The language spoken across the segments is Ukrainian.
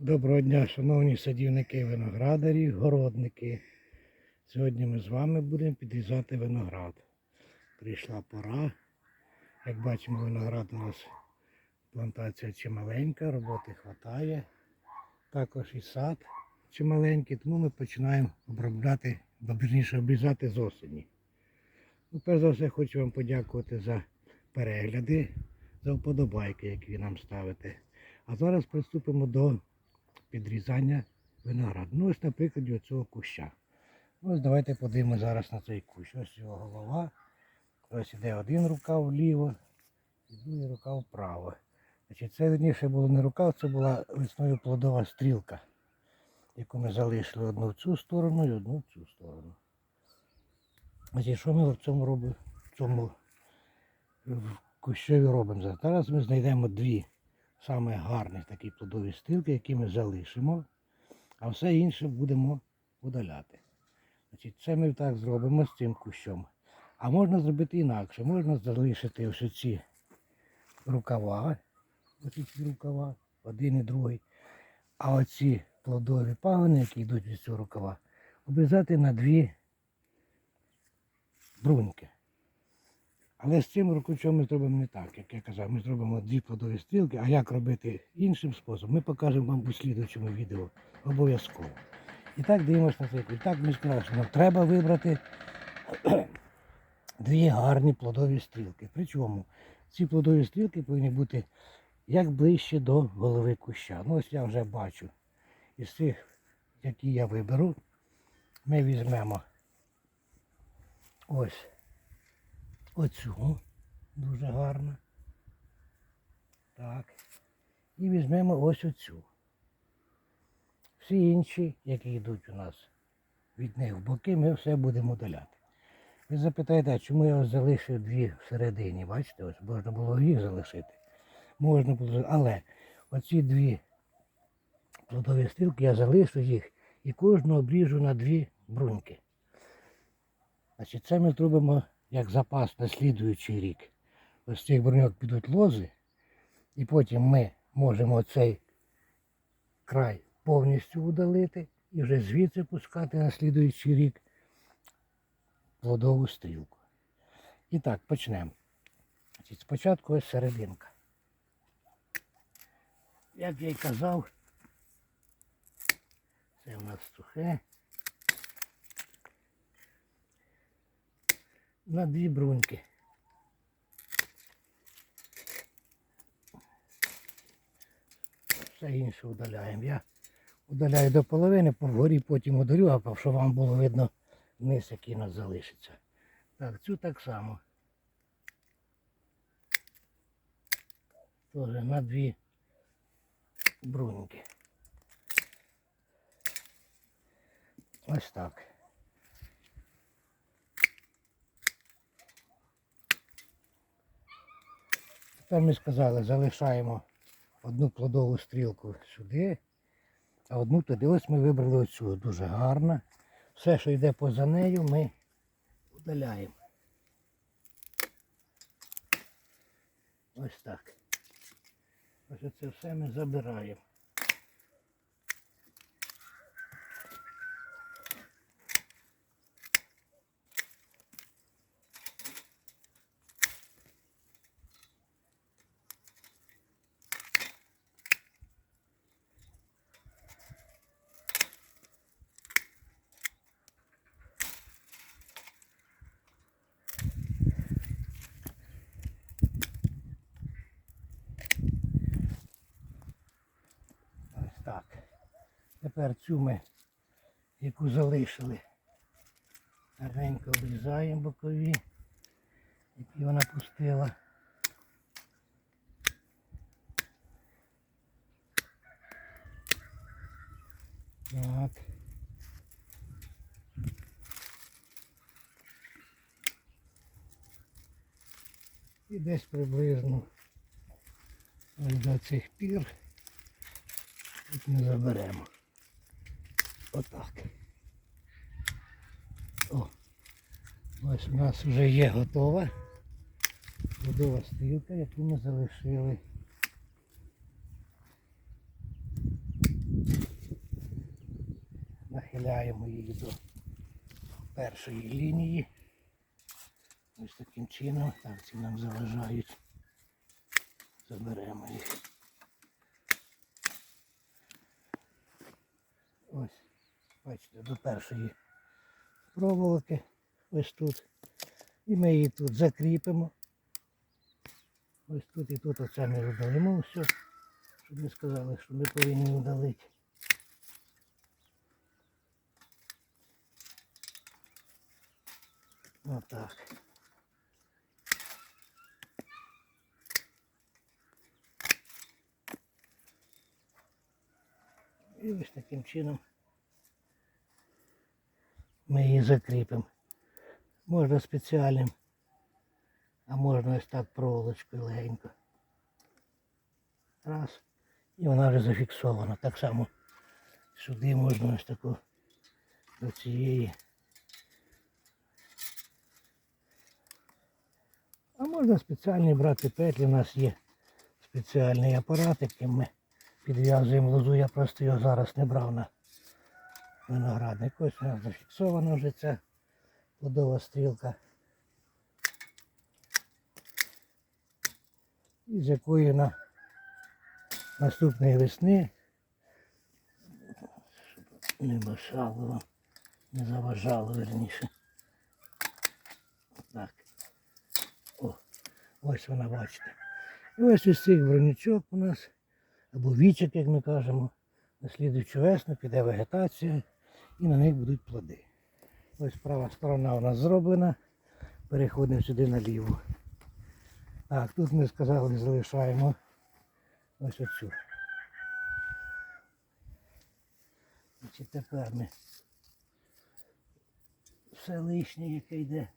Доброго дня, шановні садівники, виноградарі, городники. Сьогодні ми з вами будемо підрізати виноград. Прийшла пора. Як бачимо, виноград у нас плантація чималенька, роботи вистачає. Також і сад чималенький, тому ми починаємо обробляти, бо вірніше обрізати з осені. Ну, перш за все, хочу вам подякувати за перегляди, за вподобайки, які ви нам ставите. А зараз приступимо до підрізання винограду. Ну, ось на прикладі оцього куща. Ну, Ось давайте подивимося зараз на цей кущ. Ось його голова. Ось іде один рукав вліво, і другий рукав вправо. Значить, це верніше було не рукав, це була весною плодова стрілка, яку ми залишили одну в цю сторону і одну в цю сторону. Значить, що ми в цьому робимо? В цьому в кущові робимо? Зараз ми знайдемо дві саме гарні такі плодові стрілки, які ми залишимо, а все інше будемо удаляти. Значить, це ми так зробимо з цим кущом. А можна зробити інакше. Можна залишити ось ці рукава, ось ці рукава, один і другий. А оці плодові пагони, які йдуть від цього рукава, обрізати на дві бруньки. Але з цим рукавичом ми зробимо не так, як я казав, ми зробимо дві плодові стрілки, а як робити іншим способом, ми покажемо вам у слідуючому відео обов'язково. І так дивимося на цей І так ми сказали, що нам треба вибрати дві гарні плодові стрілки. Причому ці плодові стрілки повинні бути як ближче до голови куща. Ну ось я вже бачу. Із цих, які я виберу, ми візьмемо ось оцю, дуже гарно. Так. І візьмемо ось оцю. Всі інші, які йдуть у нас від них в боки, ми все будемо удаляти. Ви запитаєте, а чому я залишив дві всередині? Бачите, ось можна було їх залишити. Можна було, але оці дві плодові стрілки я залишу їх і кожну обріжу на дві бруньки. Значить, це ми зробимо як запас на слідуючий рік. Ось з цих броньок підуть лози, і потім ми можемо цей край повністю удалити і вже звідси пускати на слідуючий рік плодову стрілку. І так, почнемо. Спочатку ось серединка. Як я й казав, це у нас сухе. На дві бруньки. Все інше удаляємо. Я удаляю до половини, вгорі потім ударю, а щоб вам було видно низ, який у нас залишиться. Так, цю так само. Тоже на дві бруньки. Ось так. Тепер ми сказали, залишаємо одну плодову стрілку сюди, а одну туди. Ось ми вибрали оцю, дуже гарна. Все, що йде поза нею, ми удаляємо. Ось так. Ось це все ми забираємо. Ось так. Тепер цю ми, яку залишили, гарненько обрізаємо бокові, які вона пустила. Так. І десь приблизно ось до цих пір. Тут ми заберемо. Отак. О, ось у нас вже є готова. Готова стрілка, яку ми залишили. прихиляємо її до першої лінії. Ось таким чином. Так, ці нам заважають. Заберемо їх. Ось, бачите, до першої проволоки. Ось тут. І ми її тут закріпимо. Ось тут і тут оце ми видалимо все, щоб не сказали, що ми повинні удалити. Отак. І ось таким чином ми її закріпимо. Можна спеціальним, а можна ось так проволочкою легенько. Раз. І вона вже зафіксована. Так само сюди можна ось таку до цієї. А можна спеціальні брати петлі. У нас є спеціальний апарат, яким ми підв'язуємо лозу. Я просто його зараз не брав на виноградник. Ось зафіксована вже ця плодова стрілка. І з якої на наступної весни, не вам, не заважало верніше. Так. О, ось вона бачите. І ось із цих бронячок у нас, або вічок, як ми кажемо, на слідуючу весну піде вегетація і на них будуть плоди. Ось права сторона у нас зроблена. Переходимо сюди наліво. Так, тут ми сказали, залишаємо ось оцю. Значить, тепер ми все лишнє, яке йде,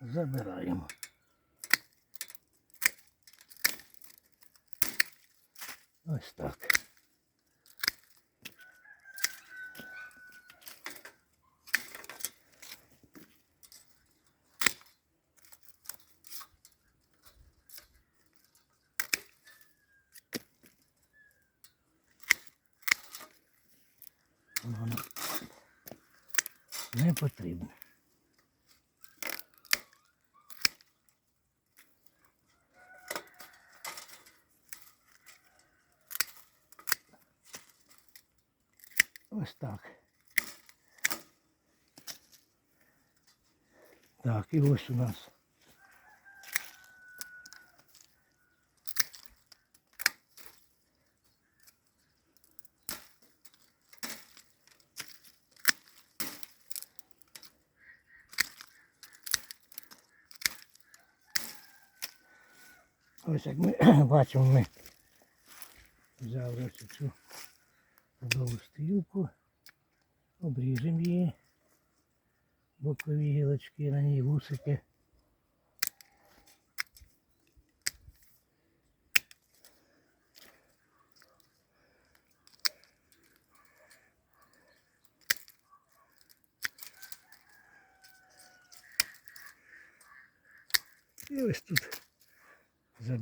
забираємо. Ось так. Не потрібно. Ось так. Так, і ось у нас. Ось як ми бачимо, ми взяли ось цю подову стрілку, обріжемо її, бокові гілочки, на ній вусики. І ось тут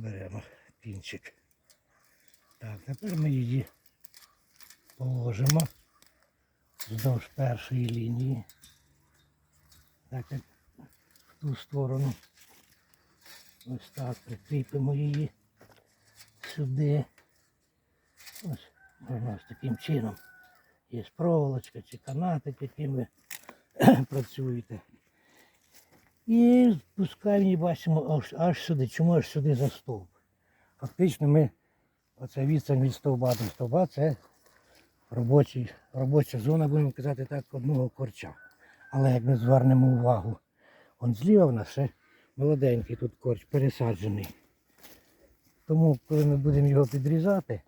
заберемо пінчик. Так, тепер ми її положимо вздовж першої лінії. Так як в ту сторону. Ось так прикріпимо її сюди. Ось можна ось таким чином. Є проволочка чи канатик, яким ви працюєте. І спускаємо її бачимо аж, аж сюди. Чому аж сюди за стовп? Фактично ми оце відстань від стовба до стовба це робочий, робоча зона, будемо казати так, одного корча. Але як ми звернемо увагу, он зліва в нас ще молоденький тут корч пересаджений. Тому коли ми будемо його підрізати,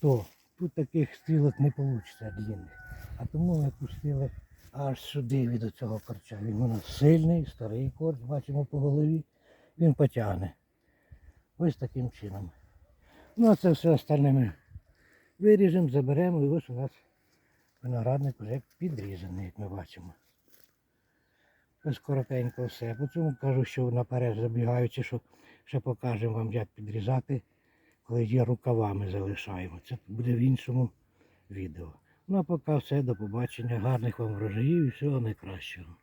то тут таких стрілок не вийде длинних. А тому ми пустили аж сюди від цього корча. Він у нас сильний, старий корч, бачимо по голові, він потягне. Ось таким чином. Ну а це все остальне ми виріжемо, заберемо і ось у нас виноградник вже підрізаний, як ми бачимо. Ось коротенько все. По цьому кажу, що наперед забігаючи, що ще покажемо вам, як підрізати, коли є рукавами залишаємо. Це буде в іншому відео. Ну а поки все, до побачення, гарних вам врожаїв і всього найкращого.